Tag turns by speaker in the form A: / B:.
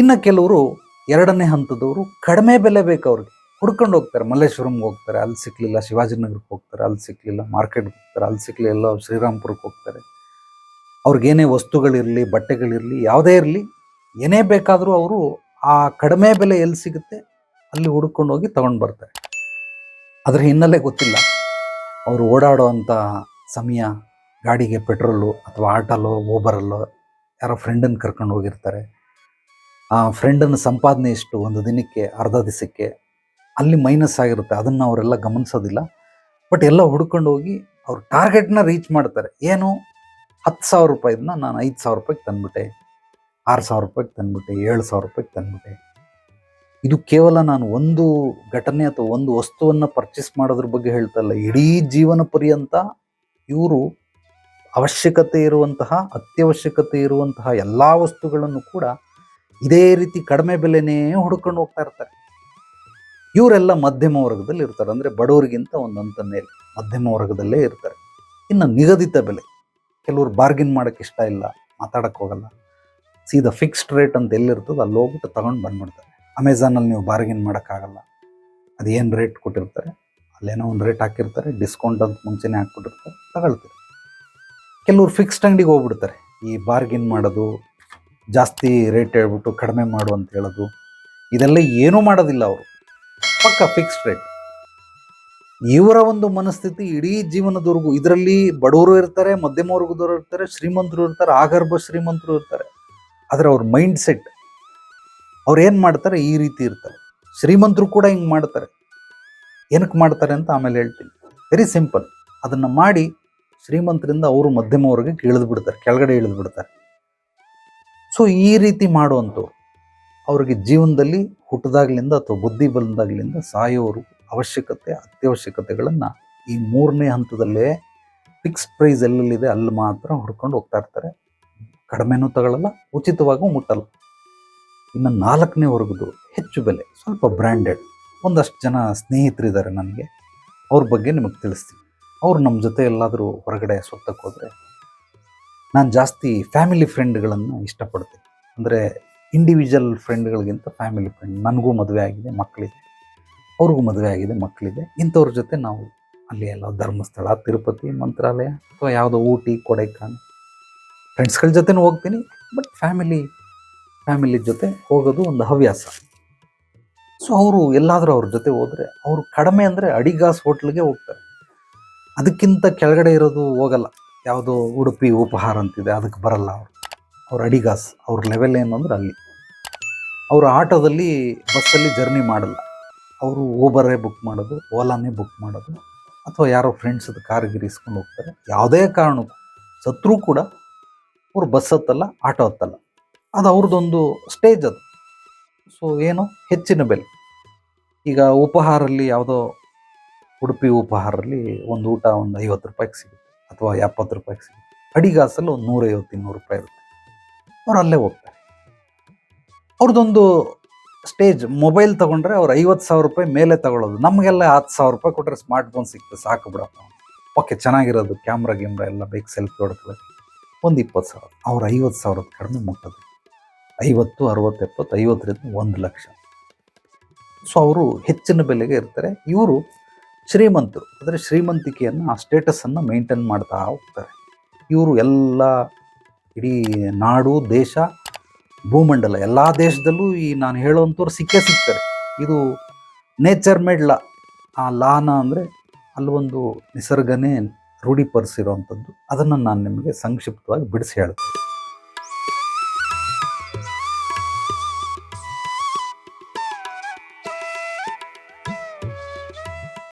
A: ಇನ್ನು ಕೆಲವರು ಎರಡನೇ ಹಂತದವರು ಕಡಿಮೆ ಬೆಲೆ ಬೇಕು ಅವ್ರಿಗೆ. ಹುಡ್ಕೊಂಡು ಹೋಗ್ತಾರೆ, ಮಲ್ಲೇಶ್ವರಂಗೆ ಹೋಗ್ತಾರೆ, ಅಲ್ಲಿ ಸಿಕ್ಕಲಿಲ್ಲ ಶಿವಾಜಿನಗರಕ್ಕೆ ಹೋಗ್ತಾರೆ, ಅಲ್ಲಿ ಸಿಕ್ಕಲಿಲ್ಲ ಮಾರ್ಕೆಟ್ಗೆ ಹೋಗ್ತಾರೆ, ಅಲ್ಲಿ ಸಿಕ್ಕಲಿಲ್ಲ ಶ್ರೀರಾಮ್ಪುರಕ್ಕೆ ಹೋಗ್ತಾರೆ. ಅವ್ರಿಗೇನೇ ವಸ್ತುಗಳಿರಲಿ, ಬಟ್ಟೆಗಳಿರಲಿ, ಯಾವುದೇ ಇರಲಿ, ಏನೇ ಬೇಕಾದರೂ ಅವರು ಆ ಕಡಿಮೆ ಬೆಲೆ ಎಲ್ಲಿ ಸಿಗುತ್ತೆ, ಅಲ್ಲಿ ಹುಡ್ಕೊಂಡು ಹೋಗಿ ತಗೊಂಡು ಬರ್ತಾರೆ. ಅದರ ಹಿನ್ನೆಲೆ ಗೊತ್ತಿಲ್ಲ. ಅವರು ಓಡಾಡೋವಂಥ ಸಮಯ, ಗಾಡಿಗೆ ಪೆಟ್ರೋಲು ಅಥವಾ ಆಟೋಲೋ ಓಬರಲ್ಲೋ ಯಾರೋ ಫ್ರೆಂಡನ್ನು ಕರ್ಕೊಂಡು ಹೋಗಿರ್ತಾರೆ. ಆ ಫ್ರೆಂಡನ್ನು ಸಂಪಾದನೆ ಎಷ್ಟು ಒಂದು ದಿನಕ್ಕೆ, ಅರ್ಧ ದಿವಸಕ್ಕೆ ಅಲ್ಲಿ ಮೈನಸ್ ಆಗಿರುತ್ತೆ. ಅದನ್ನು ಅವರೆಲ್ಲ ಗಮನಿಸೋದಿಲ್ಲ. ಬಟ್ ಎಲ್ಲ ಹುಡ್ಕೊಂಡು ಹೋಗಿ ಅವ್ರ ಟಾರ್ಗೆಟ್ನ ರೀಚ್ ಮಾಡ್ತಾರೆ. ಏನು? ಹತ್ತು ಸಾವಿರ ರೂಪಾಯಿದನ್ನ ನಾನು ಐದು ಸಾವಿರ ರೂಪಾಯಿಗೆ ತಂದುಬಿಟ್ಟೆ. ಆರು ಸಾವಿರ ರೂಪಾಯಿಗೆ ತಂದ್ಬಿಟ್ಟೆ. ಏಳು ಸಾವಿರ ರೂಪಾಯಿಗೆ ತಂದ್ಬಿಟ್ಟೆ. ಇದು ಕೇವಲ ನಾನು ಒಂದು ಘಟನೆ ಅಥವಾ ಒಂದು ವಸ್ತುವನ್ನು ಪರ್ಚೇಸ್ ಮಾಡೋದ್ರ ಬಗ್ಗೆ ಹೇಳ್ತಲ್ಲ ಇಡೀ ಜೀವನ ಪರ್ಯಂತ ಇವರು ಅವಶ್ಯಕತೆ ಇರುವಂತಹ, ಅತ್ಯವಶ್ಯಕತೆ ಇರುವಂತಹ ಎಲ್ಲ ವಸ್ತುಗಳನ್ನು ಕೂಡ ಇದೇ ರೀತಿ ಕಡಿಮೆ ಬೆಲೆನೇ ಹುಡ್ಕೊಂಡು ಹೋಗ್ತಾ ಇರ್ತಾರೆ. ಇವರೆಲ್ಲ ಮಧ್ಯಮ ವರ್ಗದಲ್ಲಿ ಇರ್ತಾರೆ. ಅಂದರೆ ಬಡವರಿಗಿಂತ ಒಂದು ಮೇಲೆ ಮಧ್ಯಮ ವರ್ಗದಲ್ಲೇ ಇರ್ತಾರೆ. ಇನ್ನು ನಿಗದಿತ ಬೆಲೆ. ಕೆಲವರು ಬಾರ್ಗಿನ್ ಮಾಡೋಕ್ಕೆ ಇಷ್ಟ ಇಲ್ಲ, ಮಾತಾಡಕ್ಕೆ ಹೋಗಲ್ಲ. ಸೀದಾ ಫಿಕ್ಸ್ಡ್ ರೇಟ್ ಅಂತ ಎಲ್ಲಿರ್ತದೆ ಅಲ್ಲಿ ಹೋಗ್ಬಿಟ್ಟು ತಗೊಂಡು ಬಂದ್ಬಿಡ್ತಾರೆ. ಅಮೆಝಾನಲ್ಲಿ ನೀವು ಬಾರ್ಗಿನ್ ಮಾಡೋಕ್ಕಾಗಲ್ಲ. ಅದೇನು ರೇಟ್ ಕೊಟ್ಟಿರ್ತಾರೆ? ಅಲ್ಲೇನೋ ಒಂದು ರೇಟ್ ಹಾಕಿರ್ತಾರೆ. ಡಿಸ್ಕೌಂಟ್ ಅಂತ ಮುಂಚೆನೇ ಹಾಕ್ಬಿಟ್ಟಿರ್ತಾರೆ. ತಗೊಳ್ತಾರೆ. ಕೆಲವರು ಫಿಕ್ಸ್ಡ್ ಅಂಗಡಿಗೆ ಹೋಗ್ಬಿಡ್ತಾರೆ. ಈ ಬಾರ್ಗಿನ್ ಮಾಡೋದು ಜಾಸ್ತಿ ರೇಟ್ ಹೇಳ್ಬಿಟ್ಟು ಕಡಿಮೆ ಮಾಡು ಅಂತ ಹೇಳೋದು. ಇದೆಲ್ಲ ಏನೂ ಮಾಡೋದಿಲ್ಲ ಅವರು. ಪಕ್ಕ ಫಿಕ್ಸ್ಡ್ ರೇಟ್ ಇವರ ಒಂದು ಮನಸ್ಥಿತಿ ಇಡೀ ಜೀವನದವರೆಗೂ ಇದರಲ್ಲಿ ಬಡವರು ಇರ್ತಾರೆ, ಮಧ್ಯಮ ವರ್ಗದವರು ಇರ್ತಾರೆ, ಶ್ರೀಮಂತರು ಇರ್ತಾರೆ, ಆಗರ್ಭ ಶ್ರೀಮಂತರು ಇರ್ತಾರೆ. ಆದರೆ ಅವ್ರ ಮೈಂಡ್ ಸೆಟ್ ಅವ್ರು ಏನು ಮಾಡ್ತಾರೆ? ಈ ರೀತಿ ಇರ್ತಾರೆ. ಶ್ರೀಮಂತರು ಕೂಡ ಹಿಂಗೆ ಮಾಡ್ತಾರೆ. ಏನಕ್ಕೆ ಮಾಡ್ತಾರೆ ಅಂತ ಆಮೇಲೆ ಹೇಳ್ತೀನಿ. ವೆರಿ ಸಿಂಪಲ್ ಅದನ್ನು ಮಾಡಿ ಶ್ರೀಮಂತರಿಂದ ಅವರು ಮಧ್ಯಮ ವರ್ಗಕ್ಕೆ ಕೆಳಗಡೆ ಇಳಿದು ಬಿಡ್ತಾರೆ ಸೊ ಈ ರೀತಿ ಮಾಡುವಂಥವ್ರು ಅವ್ರಿಗೆ ಜೀವನದಲ್ಲಿ ಹುಟ್ಟದಾಗ್ಲಿಂದ ಅಥವಾ ಬುದ್ಧಿ ಬಂದಾಗ್ಲಿಂದ ಸಾಯೋರು ಅವಶ್ಯಕತೆ, ಅತ್ಯವಶ್ಯಕತೆಗಳನ್ನು ಈ ಮೂರನೇ ಹಂತದಲ್ಲೇ ಫಿಕ್ಸ್ ಪ್ರೈಸ್ ಎಲ್ಲೆಲ್ಲಿದೆ ಅಲ್ಲಿ ಮಾತ್ರ ಹುಡ್ಕೊಂಡು ಹೋಗ್ತಾ ಇರ್ತಾರೆ. ಕಡಿಮೆನೂ ತಗೊಳ್ಳಲ್ಲ ಉಚಿತವಾಗೂ ಮುಟ್ಟಲ್ಲ. ಇನ್ನು ನಾಲ್ಕನೇ ವರ್ಗದ್ದು ಹೆಚ್ಚು ಬೆಲೆ, ಸ್ವಲ್ಪ ಬ್ರ್ಯಾಂಡೆಡ್ ಒಂದಷ್ಟು ಜನ ಸ್ನೇಹಿತರಿದ್ದಾರೆ ನನಗೆ. ಅವ್ರ ಬಗ್ಗೆ ನಿಮಗೆ ತಿಳಿಸ್ತೀನಿ. ಅವ್ರು ನಮ್ಮ ಜೊತೆ ಎಲ್ಲಾದರೂ ಹೊರಗಡೆ ಸುತ್ತಕ್ಕೆ ಹೋದರೆ ನಾನು ಜಾಸ್ತಿ ಫ್ಯಾಮಿಲಿ ಫ್ರೆಂಡ್ಗಳನ್ನು ಇಷ್ಟಪಡ್ತೀನಿ. ಅಂದರೆ ಇಂಡಿವಿಜುವಲ್ ಫ್ರೆಂಡ್ಗಳಿಗಿಂತ ಫ್ಯಾಮಿಲಿ ಫ್ರೆಂಡ್ ನನಗೂ ಮದುವೆ ಆಗಿದೆ ಮಕ್ಕಳಿದೆ ಅವ್ರಿಗೂ ಮದುವೆ ಆಗಿದೆ ಮಕ್ಕಳಿದೆ ಇಂಥವ್ರ ಜೊತೆ ನಾವು ಅಲ್ಲಿ ಎಲ್ಲ ಧರ್ಮಸ್ಥಳ, ತಿರುಪತಿ, ಮಂತ್ರಾಲಯ ಅಥವಾ ಯಾವುದೋ ಊಟಿ ಕೊಡೈಕಾನ್ ಫ್ರೆಂಡ್ಸ್ಗಳ ಜೊತೆನೂ ಹೋಗ್ತೀನಿ ಬಟ್ ಫ್ಯಾಮಿಲಿ ಫ್ಯಾಮಿಲಿ ಜೊತೆ ಹೋಗೋದು ಒಂದು ಹವ್ಯಾಸ. ಸೊ ಅವರು ಎಲ್ಲಾದರೂ ಅವ್ರ ಜೊತೆ ಹೋದರೆ ಅವರು ಕಡಿಮೆ ಅಂದರೆ ಅಡಿಗಾಸ್ ಹೋಟ್ಲಿಗೆ ಹೋಗ್ತಾರೆ. ಅದಕ್ಕಿಂತ ಕೆಳಗಡೆ ಇರೋದು ಹೋಗಲ್ಲ. ಯಾವುದೋ ಉಡುಪಿ ಉಪಹಾರ ಅಂತಿದೆ, ಅದಕ್ಕೆ ಬರಲ್ಲ ಅವರು. ಅವ್ರ ಅಡಿಗಾಸ್ ಅವ್ರ ಲೆವೆಲ್ ಏನು ಅಂದ್ರೆ ಅಲ್ಲಿ. ಅವರು ಆಟೋದಲ್ಲಿ ಬಸ್ಸಲ್ಲಿ ಜರ್ನಿ ಮಾಡಲ್ಲ. ಅವರು ಊಬರೇ ಬುಕ್ ಮಾಡೋದು ಓಲಾನೇ ಬುಕ್ ಮಾಡೋದು, ಅಥವಾ ಯಾರೋ ಫ್ರೆಂಡ್ಸದ ಕಾರಿಗೆ ಇಸ್ಕೊಂಡು ಹೋಗ್ತಾರೆ. ಯಾವುದೇ ಕಾರಣಕ್ಕೂ, ಸತ್ರೂ ಕೂಡ ಅವ್ರು ಬಸ್ ಹತ್ತಲ್ಲ, ಆಟೋ ಹತ್ತಲ್ಲ. ಅದು ಅವ್ರದ್ದೊಂದು ಸ್ಟೇಜ್ ಅದು. ಸೊ ಏನು? ಹೆಚ್ಚಿನ ಬೆಲೆ. ಈಗ ಉಪಹಾರಲ್ಲಿ ಯಾವುದೋ ಉಡುಪಿ ಉಪಹಾರಲ್ಲಿ ಒಂದು ಊಟ ಒಂದು ಐವತ್ತು ರೂಪಾಯಿಗೆ ಸಿಗುತ್ತೆ. ಅಥವಾ ಎಪ್ಪತ್ತು ರೂಪಾಯಿಗೆ ಸಿಗುತ್ತೆ. ಅಡಿಗಾಸಲ್ಲಿ ಒಂದು ನೂರೈವತ್ತು, ಇನ್ನೂರು ರೂಪಾಯಿ ಇರುತ್ತೆ. ಅವ್ರು ಅಲ್ಲೇ ಹೋಗ್ತಾರೆ. ಅವ್ರದ್ದೊಂದು ಸ್ಟೇಜ್, ಮೊಬೈಲ್ ತೊಗೊಂಡ್ರೆ ಅವ್ರು ಐವತ್ತು ಸಾವಿರ ರೂಪಾಯಿ ಮೇಲೆ ತಗೊಳ್ಳೋದು. ನಮಗೆಲ್ಲ ಹತ್ತು ಸಾವಿರ ರೂಪಾಯಿ ಕೊಟ್ಟರೆ ಸ್ಮಾರ್ಟ್ ಫೋನ್ ಸಿಗ್ತದೆ ಸಾಕು ಬಿಡಪ್ಪ. ಓಕೆ, ಚೆನ್ನಾಗಿರೋದು, ಕ್ಯಾಮ್ರಾ, ಗಿಮ್ರಾ ಎಲ್ಲ ಬೇಕು, ಸೆಲ್ಫಿ ಹೊಡ್ತದೆ ಒಂದು ಇಪ್ಪತ್ತು ಸಾವಿರ. ಅವ್ರು ಐವತ್ತು ಸಾವಿರದ ಕಡಿಮೆ ಮುಟ್ಟೋದು. ಐವತ್ತು, ಅರವತ್ತು, ಎಪ್ಪತ್ತು, ಐವತ್ತರಿಂದ ಒಂದು ಲಕ್ಷ. ಸೊ, ಅವರು ಹೆಚ್ಚಿನ ಬೆಲೆಗೆ ಇರ್ತಾರೆ. ಇವರು ಶ್ರೀಮಂತರು. ಅಂದರೆ ಶ್ರೀಮಂತಿಕೆಯನ್ನು, ಆ ಸ್ಟೇಟಸನ್ನು ಮೇಂಟೈನ್ ಮಾಡ್ತಾ ಹೋಗ್ತಾರೆ. ಇವರು ಎಲ್ಲ ಇಡೀ ನಾಡು, ದೇಶ, ಭೂಮಂಡಲ, ಎಲ್ಲ ದೇಶದಲ್ಲೂ ಈ ನಾನು ಹೇಳುವಂಥವ್ರು ಸಿಕ್ಕೇ ಸಿಗ್ತಾರೆ. ಇದು ನೇಚರ್ ಮೇಡ್ ಲಾ ಆ ಲಾನ ಅಂದರೆ ಅಲ್ಲೊಂದು ನಿಸರ್ಗನೇ ರೂಢಿಪಡಿಸಿರೋವಂಥದ್ದು. ಅದನ್ನು ನಾನು ನಿಮಗೆ ಸಂಕ್ಷಿಪ್ತವಾಗಿ ಬಿಡಿಸಿ ಹೇಳ್ತೀನಿ.